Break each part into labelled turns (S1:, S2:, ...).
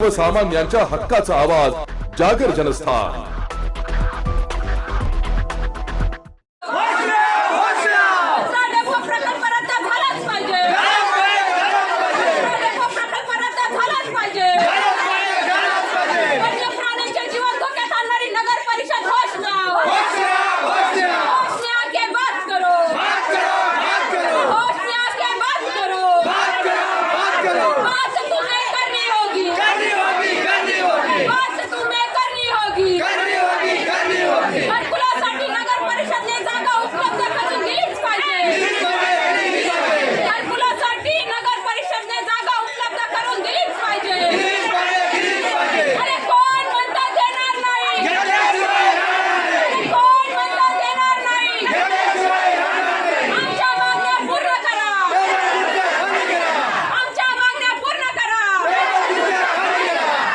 S1: सर्वसामान्यांच्या हक्काचा आवाज जागर जनस्थान
S2: कचरा डेपो प्रकल्प रद्द झालाच पाहिजे कचरा डेपो प्रकल्प रद्द झालाच पाहिजे वन्य प्राण्यांचे जीवन धोक्यात आणणारी नगर परिषद होश ना होश ने आके बात करो होश ने आके बात करो बात तुम्हें करनी होगी बात तुम्हें करनी होगी घरकुलासाठी नगर परिषदने जागा उपलब्ध करून दिलीच पाहिजे घरकुलासाठी नगर परिषदने जागा उपलब्ध करून दिलीच पाहिजे अरे कोण म्हणता देणार नाही अरे कोण म्हणता देणार नाही आमच्या मागण्या पूर्ण करा आमच्या मागण्या पूर्ण करा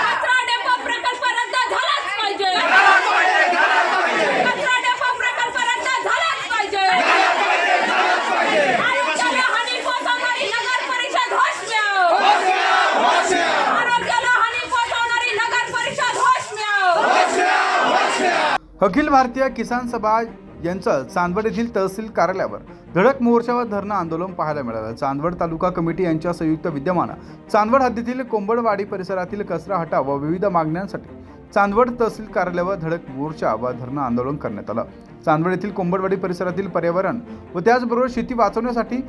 S2: कचरा डेपो प्रकल्प रद्द झालाच पाहिजे कचरा डेपो प्रकल्प रद्द झालाच पाहिजे आरोग्याला हानी पोहोचवणारी नगर परिषद होश म्याव आरोग्याला हानी पोहोचवणारी नगर परिषद होश म्याव
S3: अखिल भारतीय किसान सभा यांचं चांदवड येथील तहसील कार्यालयावर धडक मोर्चा व धरणं आंदोलन पाहायला मिळालं. चांदवड तालुका कमिटी यांच्या संयुक्त विद्यमानं चांदवड हद्दीतील कोंबडवाडी परिसरातील कचरा हटाव व विविध मागण्यांसाठी चांदवड तहसील कार्यालयावर धडक मोर्चा व धरणं आंदोलन करण्यात आलं. चांदवड येथील कोंबडवाडी परिसरातील पर्यावरण व त्याचबरोबर शेती वाचवण्यासाठी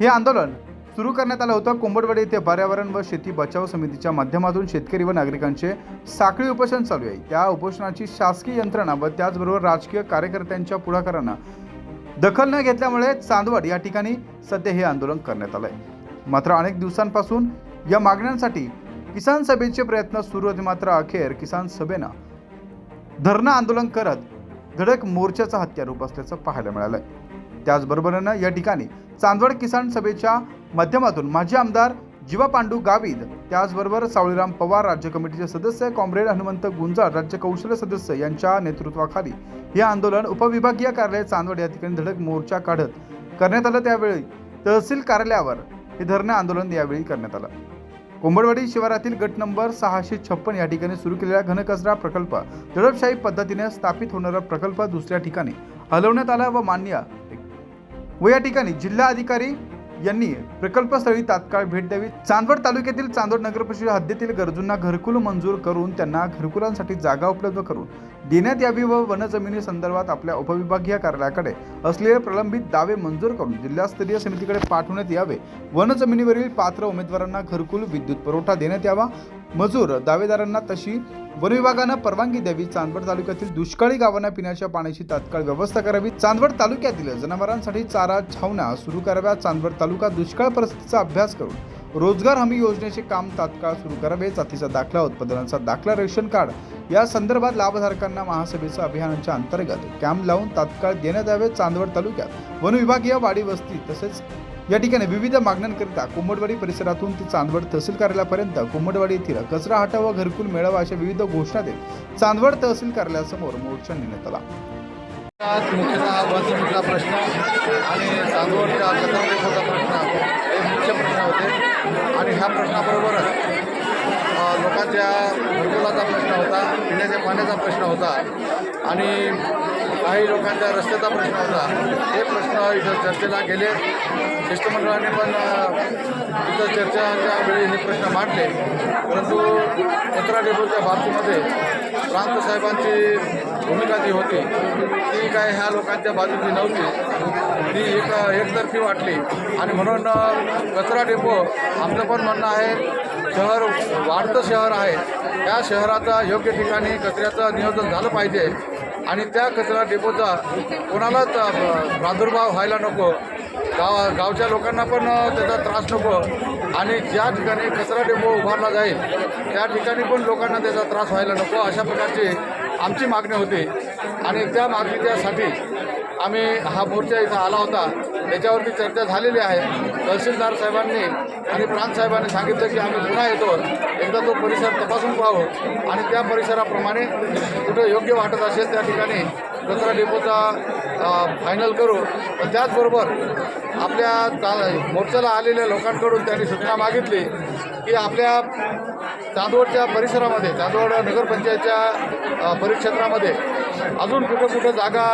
S3: हे आंदोलन सुरू करण्यात आलं होतं. कोंबडवाडी येथे पर्यावरण व शेती बचाव समितीच्या माध्यमातून शेतकरी व नागरिकांचे साखळी उपोषण चालू आहे. त्या उपोषणाची शासकीय यंत्रणा व त्याचबरोबर राजकीय कार्यकर्त्यांच्या पुढाकारानं दखल न घेतल्यामुळे चांदवड या ठिकाणी सध्या हे आंदोलन करण्यात आलंय. मात्र अनेक दिवसांपासून या मागण्यांसाठी किसान सभेचे प्रयत्न सुरू होते मात्र अखेर किसान सभेनं धरणं आंदोलन करत धडक मोर्चाचा हत्यारूप असल्याचं पाहायला मिळालं आहे त्याचबरोबरनं या ठिकाणी चांदवड किसान सभेच्या माध्यमातून माजी आमदार जीवा पांडू गावित त्याचबरोबर सावळीराम पवार राज्य कमिटीचे सदस्य कॉम्रेड हनुमंत गुंजाळ राज्य कौशल्य सदस्य यांच्या नेतृत्वाखाली हे आंदोलन उपविभागीय कार्यालय चांदवड या ठिकाणी धडक मोर्चा काढत करण्यात आलं. त्यावेळी तहसील कार्यालयावर हे धरणे आंदोलन यावेळी करण्यात आलं. कोंबडवाडी शिवारातील गट नंबर सहाशे छप्पन या ठिकाणी सुरू केलेला घनकचरा प्रकल्प दडपशाही पद्धतीने स्थापित होणारा प्रकल्प दुसऱ्या ठिकाणी हलवण्यात आला व मान्य व या ठिकाणी जिल्हा अधिकारी यांनी प्रकल्पस्थळी तात्काळ भेट द्यावी. चांदवड तालुक्यातील चांदवड नगर परिषद हद्दीतील गरजूंना घरकुल मंजूर करून त्यांना घरकुलांसाठी जागा उपलब्ध करून देण्यात यावी व वनजमिनी संदर्भात आपल्या उपविभागीय कार्यालयाकडे असलेले प्रलंबित दावे मंजूर करून जिल्हास्तरीय समितीकडे पाठवण्यात यावे. वनजमिनीवरील पात्र उमेदवारांना घरकुल विद्युत पुरवठा देण्यात यावा. मजूर दावेदारांना तशी वन विभागानं परवानगी द्यावी चांदवड तालुक्यातील दुष्काळी गावांना पिण्याच्या पाण्याची तात्काळ व्यवस्था करावी. चांदवड तालुक्यातील जनावरांसाठी चारा छावण्या सुरू कराव्या चांदवड तालुका दुष्काळ परिस्थितीचा अभ्यास करून रोजगार हमी योजनेचे काम तात्काळ सुरू करावे. जातीचा दाखला उत्पादनाचा दाखला रेशन कार्ड या संदर्भात लाभधारकांना महासभेच्या अभियानाच्या अंतर्गत कॅम्प लावून तात्काळ देण्यात यावे. चांदवड तालुक्यात वन विभागीय वाडी वस्ती तसेच या ठिकाणी विविध मागण्यांकरिता कुंभडवाडी परिसरातून ते चांदवड तहसील कार्यालयापर्यंत कुंभडवाडी येथील कचरा हटाव घरकुल मेळावा अशा विविध घोषणा देत चांदवड तहसील कार्यालयासमोर मोर्चा नेण्यात आला.
S4: आज मुख्यतः वाहतुकीचा प्रश्न आणि चांदवडच्या कचरा डेपोचा प्रश्न हे मुख्य प्रश्न होते. आणि ह्या प्रश्नाबरोबरच लोकांच्या घरकुलाचा प्रश्न होता पिण्याच्या पाण्याचा प्रश्न होता. आणि काही लोकांच्या रस्त्याचा प्रश्न होता. हे प्रश्न इथं चर्चेला गेले. शिष्टमंडळाने पण इथं चर्चाच्या वेळी हे प्रश्न मांडले. परंतु कचरा डेपोच्या बाबतीमध्ये प्रांत साहेबांची भूमिका जी होती ती काय ह्या लोकांच्या बाजूची नव्हती. ती एक एकतर्फी वाटली. आणि म्हणून कचरा डेपो आमचं पण म्हणणं आहे शहर वाढतं शहर आहे. त्या शहराचा योग्य ठिकाणी कचऱ्याचं नियोजन झालं पाहिजे. आणि त्या कचरा डेपोचा कोणालाच प्रादुर्भाव व्हायला नको. गाव गावच्या लोकांना पण त्याचा त्रास नको. आणि ज्या ठिकाणी कचरा डेपो उभारला जाईल त्या ठिकाणी पण लोकांना त्याचा त्रास व्हायला नको अशा प्रकारची आमची मागणी होती. आणि त्या मागणीच्यासाठी आम्ही हा मोर्चा इथं आला होता. याच्यावरती चर्चा झालेली आहे. तहसीलदार साहेबांनी आणि प्रांतसाहेबांनी सांगितलं की आम्ही पुन्हा येतो. एकदा तो परिसर तपासून पाहू. आणि त्या परिसराप्रमाणे कुठं योग्य वाटत असेल त्या ठिकाणी कचरा डेपोचा फायनल करू. पण त्याचबरोबर आपल्या ता मोर्चाला आलेल्या लोकांकडून त्यांनी सूचना मागितली की आपल्या चांदवडच्या परिसरामध्ये चांदवड नगरपंचायतच्या परिक्षेत्रामध्ये अजून कुठं कुठं जागा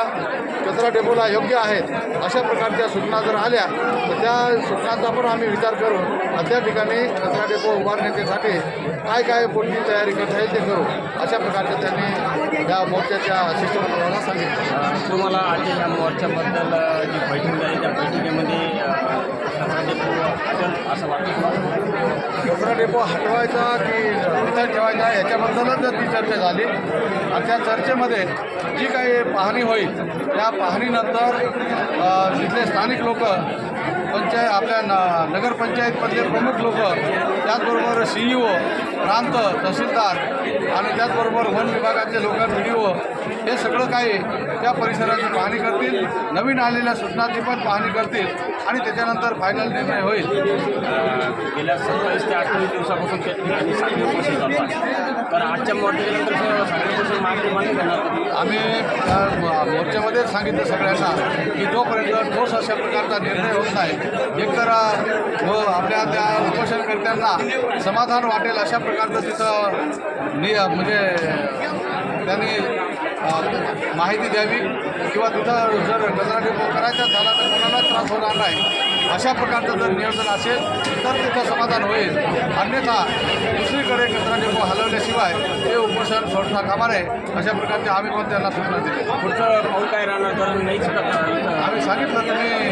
S4: कचरा डेपोला योग्य आहेत अशा प्रकारच्या सूचना जर आल्या तर त्या सूचनांचा पण आम्ही विचार करून त्या ठिकाणी कचरा डेपो उभारण्यासाठी काय काय कोणती तयारी करता येईल ते करू अशा प्रकारचे त्यांनी या मोर्चाच्या शिष्टमंडळाला सांगितलं.
S5: तुम्हाला आज या मोर्चाबद्दल जी बैठक झाली त्या बैठकीमध्ये कचरा डेपो असेल असं वाटतं
S4: डेपो हटवायचा की तिथं ठेवायचा याच्याबद्दलच जर ती चर्चा झाली. आणि त्या चर्चेमध्ये जी काही पाहणी होईल त्या पाहणीनंतर तिथले स्थानिक लोक पंचायत आपल्या न नगरपंचायतमधले प्रमुख लोक त्याचबरोबर सी ई ओ प्रांत तहसीलदार आणि त्याचबरोबर वन विभागाचे लोक बी ओ हे सगळं काही त्या परिसराची पाहणी करतील. नवीन आलेल्या सूचनाची पण पाहणी करतील आणि त्याच्यानंतर फायनल निर्णय होईल.
S5: गेल्या सत्तावीस ते अठ्ठावीस दिवसापासून त्या ठिकाणी साखळी उपोषण चालू आहे तर आजच्या मोर्चानंतर साखळी उपोषण मागणी मान्य करणार?
S4: आम्ही त्या मोर्चामध्येच सांगितलं सगळ्यांना की जोपर्यंत ठोस अशा प्रकारचा निर्णय होत नाही एकतर व आपल्या त्या उपोषणकर्त्यांना समाधान वाटेल अशा प्रकारचं तिथं नि म्हणजे त्यांनी माहिती द्यावी किंवा तिथं जर कचरा डेपो करायचा झाला तर कोणालाच त्रास होणार नाही. अशा प्रकारचं जर नियोजन असेल तर तिथं समाधान होईल. अन्यथा दुसरीकडे कचरा डेपो हलवल्याशिवाय ते उपोषण सोडता कामा नये अशा प्रकारचे आम्ही पण त्यांना सूचना दिली?
S5: पुढचं पाऊल काय राहणार? तर नाहीच का? इथं
S4: आम्ही सांगितलं तुम्ही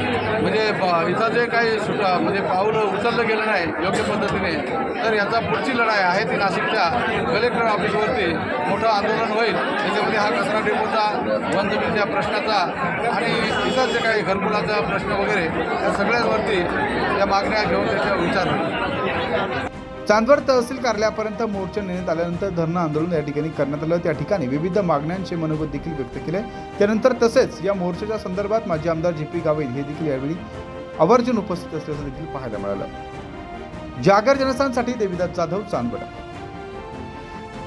S4: म्हणजे इथं जे काही सुट म्हणजे पाऊल उचललं गेलं नाही योग्य पद्धतीने तर याचा पुढची लढाई आहे ती नाशिकच्या कलेक्टर ऑफिसवरती. मोठं आंदोलन होईल. त्याच्यामध्ये हा कचरा डेपोचा वनजमिनीच्या प्रश्नाचा आणि इतर जे काही घरकुलाचा प्रश्न वगैरे या सगळ्यांवरती या मागण्या घेऊन त्याचा विचार होईल.
S3: चांदवड तहसील कार्यालयापर्यंत मोर्चा नेण्यात आल्यानंतर धरणं आंदोलन या ठिकाणी करण्यात आलं. त्या ठिकाणी विविध मागण्यांचे मनोगत देखील व्यक्त केले. त्यानंतर तसेच या मोर्चाच्या संदर्भात माजी आमदार जे पी गावित हे देखील यावेळी आवर्जून उपस्थित असल्याचं देखील पाहायला मिळालं. जागर जनस्थानसाठी देविदास जाधव चांदवड.